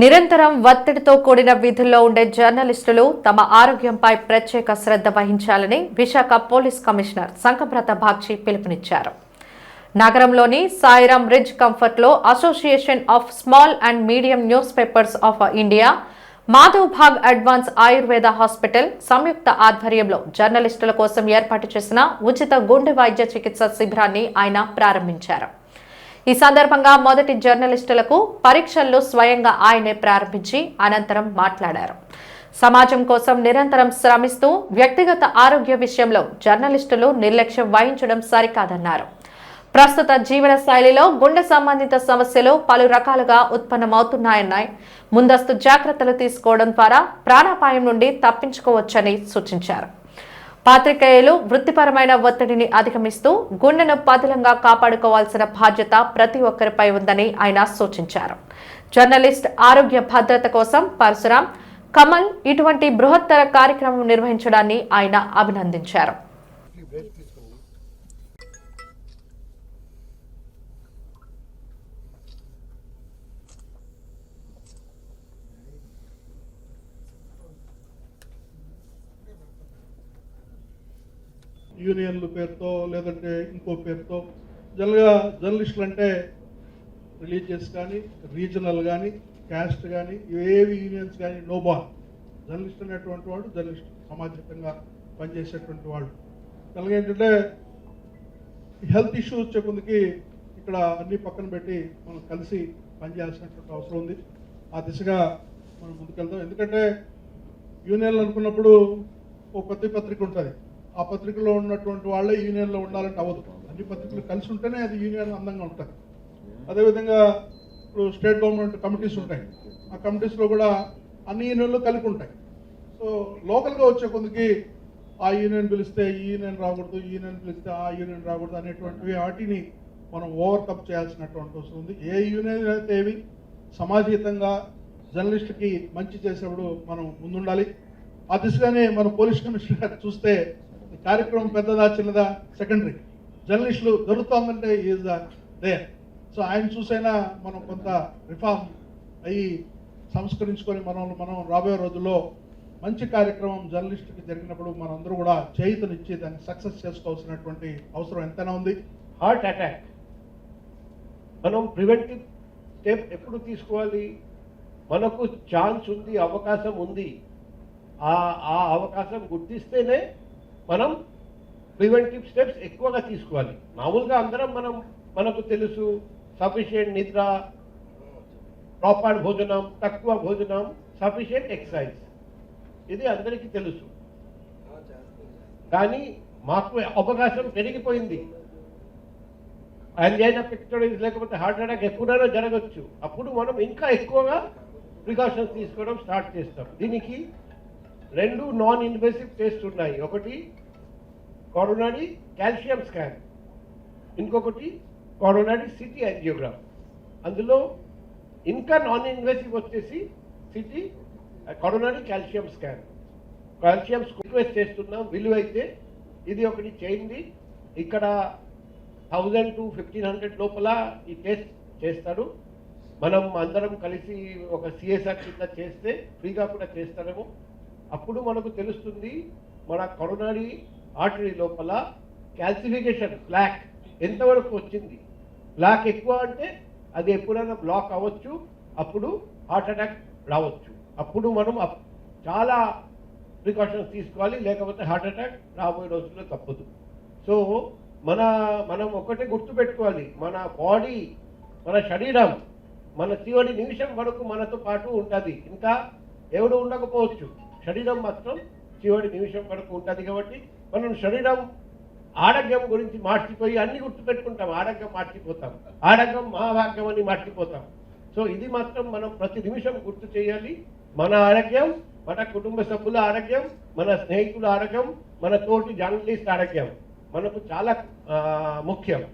నిరంతరం ఒత్తిడితో కూడిన విధుల్లో ఉండే జర్నలిస్టులు తమ ఆరోగ్యంపై ప్రత్యేక శ్రద్ధ వహించాలని విశాఖ పోలీస్ కమిషనర్ సంకప్రత బాక్షి పిలుపునిచ్చారు. నగరంలోని Sairam Ritz కంఫర్ట్లో association of small and medium news papers of India Madhav Bagh advance Ayurveda hospital సంయుక్త ఆధ్వర్యంలో జర్నలిస్టుల కోసం ఏర్పాటు చేసిన ఉచిత గుండె వైద్య చికిత్స శిబిరాన్ని ఆయన ప్రారంభించారు. ఈ సందర్భంగా మొదటి జర్నలిస్టులకు పరీక్షల్లో స్వయంగా ఆయనే ప్రారంభించి అనంతరం మాట్లాడారు. సమాజం కోసం నిరంతరం శ్రమిస్తూ వ్యక్తిగత ఆరోగ్య విషయంలో జర్నలిస్టులు నిర్లక్ష్యం వహించడం సరికాదన్నారు. ప్రస్తుత జీవన శైలిలో గుండె సంబంధిత సమస్యలు పలు రకాలుగా ఉత్పన్నమవుతున్నాయన్నాయి. ముందస్తు జాగ్రత్తలు తీసుకోవడం ద్వారా ప్రాణాపాయం నుండి తప్పించుకోవచ్చని సూచించారు. పాత్రికేయులు వృత్తిపరమైన ఒత్తిడిని అధిగమిస్తూ గుండెను పదిలంగా కాపాడుకోవాల్సిన బాధ్యత ప్రతి ఒక్కరిపై ఉందని ఆయన సూచించారు. జర్నలిస్ట్ ఆరోగ్య భద్రత కోసం పరశురాం కమల్ ఇటువంటి బృహత్తర కార్యక్రమం నిర్వహించడాన్ని ఆయన అభినందించారు. యూనియన్ల పేరుతో లేదంటే ఇంకో పేరుతో జనరల్గా జర్నలిస్టులు అంటే రిలీజియస్ కానీ రీజనల్ కానీ క్యాస్ట్ కానీ ఏవి యూనియన్స్ కానీ నో బాన్ జర్నలిస్ట్ అనేటువంటి వాడు జర్నలిస్ట్ సమాజంగా పనిచేసేటువంటి వాడు. అలాగే ఏంటంటే హెల్త్ ఇష్యూస్ వచ్చే కొందికి ఇక్కడ అన్ని పక్కన పెట్టి మనం కలిసి పనిచేయాల్సినటువంటి అవసరం ఉంది. ఆ దిశగా మనం ముందుకెళ్తాం ఎందుకంటే యూనియన్లు అనుకున్నప్పుడు ఓ పెద్ద పత్రిక ఉంటుంది. ఆ పత్రికలో ఉన్నటువంటి వాళ్ళే యూనియన్లో ఉండాలంటే అవ్వదు. అన్ని పత్రికలు కలిసి ఉంటేనే అది యూనియన్ అందంగా ఉంటుంది. అదేవిధంగా ఇప్పుడు స్టేట్ గవర్నమెంట్ కమిటీస్ ఉంటాయి. ఆ కమిటీస్లో కూడా అన్ని యూనియన్లు కలిపి ఉంటాయి. సో లోకల్గా వచ్చే కొందకి ఆ యూనియన్ పిలిస్తే ఈ యూనియన్ రాకూడదు ఈ యూనియన్ పిలిస్తే ఆ యూనియన్ రాకూడదు అనేటువంటివి వాటిని మనం ఓవర్కప్ చేయాల్సినటువంటి అవసరం ఉంది. ఏ యూనియన్ అయితే ఏవి సమాజహితంగా జర్నలిస్ట్కి మంచి చేసేప్పుడు మనం ముందుండాలి. ఆ దిశగానే మన పోలీస్ కమిషనర్ చూస్తే కార్యక్రమం పెద్దదా చిన్నదా? సెకండరీ జర్నలిస్టులు దొరుకుతామంటే ఈజ్ దే సో ఆయన చూసైనా మనం కొంత రిఫార్మ్ అయ్యి సంస్కరించుకొని మనం మనం రాబోయే రోజుల్లో మంచి కార్యక్రమం జర్నలిస్టుకి జరిగినప్పుడు మనందరూ కూడా చేయితనిచ్చి దాన్ని సక్సెస్ చేసుకోవాల్సినటువంటి అవసరం ఎంతైనా ఉంది. హార్ట్ అటాక్ మనం ప్రివెంటివ్ స్టెప్ ఎప్పుడు తీసుకోవాలి? మనకు ఛాన్స్ ఉంది అవకాశం ఉంది. ఆ ఆ అవకాశం గుర్తిస్తేనే మనం ప్రివెంటివ్ స్టెప్స్ ఎక్కువగా తీసుకోవాలి. మామూలుగా అందరం మనం మనకు తెలుసు సఫిషియెంట్ నిద్ర ప్రాపర్ భోజనం తక్కువ భోజనం సఫిషియెంట్ ఎక్సర్సైజ్ ఇది అందరికీ తెలుసు. కానీ మాకు అవకాశం పెరిగిపోయింది. యాంజైనా పిక్చర్స్ లేకపోతే హార్ట్ అటాక్ ఎప్పుడైనా జరగచ్చు. అప్పుడు మనం ఇంకా ఎక్కువగా ప్రికాషన్స్ తీసుకోవడం స్టార్ట్ చేస్తాం. దీనికి రెండు నాన్ ఇన్వెసివ్ టెస్ట్ ఉన్నాయి. ఒకటి కొరోనాడి కాల్షియం స్కాన్ ఇంకొకటి కారోనరీ సిటీ యాంజియోగ్రామ్ అందులో ఇంకా నాన్ ఇన్వెసివ్ వచ్చేసి CT coronary calcium scan calcium request చేస్తున్నాం. విలువైతే ఇది ఒకటి చేయండి. ఇక్కడ థౌజండ్ టు ఫిఫ్టీన్ హండ్రెడ్ లోపల ఈ టెస్ట్ చేస్తారు. మనం అందరం కలిసి ఒక సిఎస్ఆర్ కింద చేస్తే ఫ్రీగా కూడా చేస్తారేమో. అప్పుడు మనకు తెలుస్తుంది మన కరోనరీ ఆర్టరీ లోపల క్యాల్సిఫికేషన్ బ్లాక్. ఎంతవరకు వచ్చింది? బ్లాక్ ఎక్కువ అంటే అది ఎప్పుడైనా బ్లాక్ అవ్వచ్చు అప్పుడు హార్ట్ అటాక్ రావచ్చు. అప్పుడు మనం చాలా ప్రికాషన్స్ తీసుకోవాలి లేకపోతే హార్ట్ అటాక్ రాబోయే రోజుల్లో తప్పదు. సో మన మనం ఒకటే గుర్తుపెట్టుకోవాలి మన బాడీ మన శరీరం మన చివరి నిమిషం వరకు మనతో పాటు ఉంటుంది. ఇంకా ఎవడు ఉండకపోవచ్చు. శరీరం మాత్రం చివరి నిమిషం వరకు ఉంటుంది కాబట్టి మనం శరీరం ఆరోగ్యం గురించి మార్చిపోయి అన్ని గుర్తుపెట్టుకుంటాం. ఆరోగ్యం మార్చిపోతాం. ఆరోగ్యం మహాభాగ్యం అని మార్చిపోతాం. సో ఇది మాత్రం మనం ప్రతి నిమిషం గుర్తు చేయాలి. మన ఆరోగ్యం మన కుటుంబ సభ్యుల ఆరోగ్యం మన స్నేహితుల ఆరోగ్యం మన తోటి జర్నలిస్ట్ ఆరోగ్యం మనకు చాలా ముఖ్యం.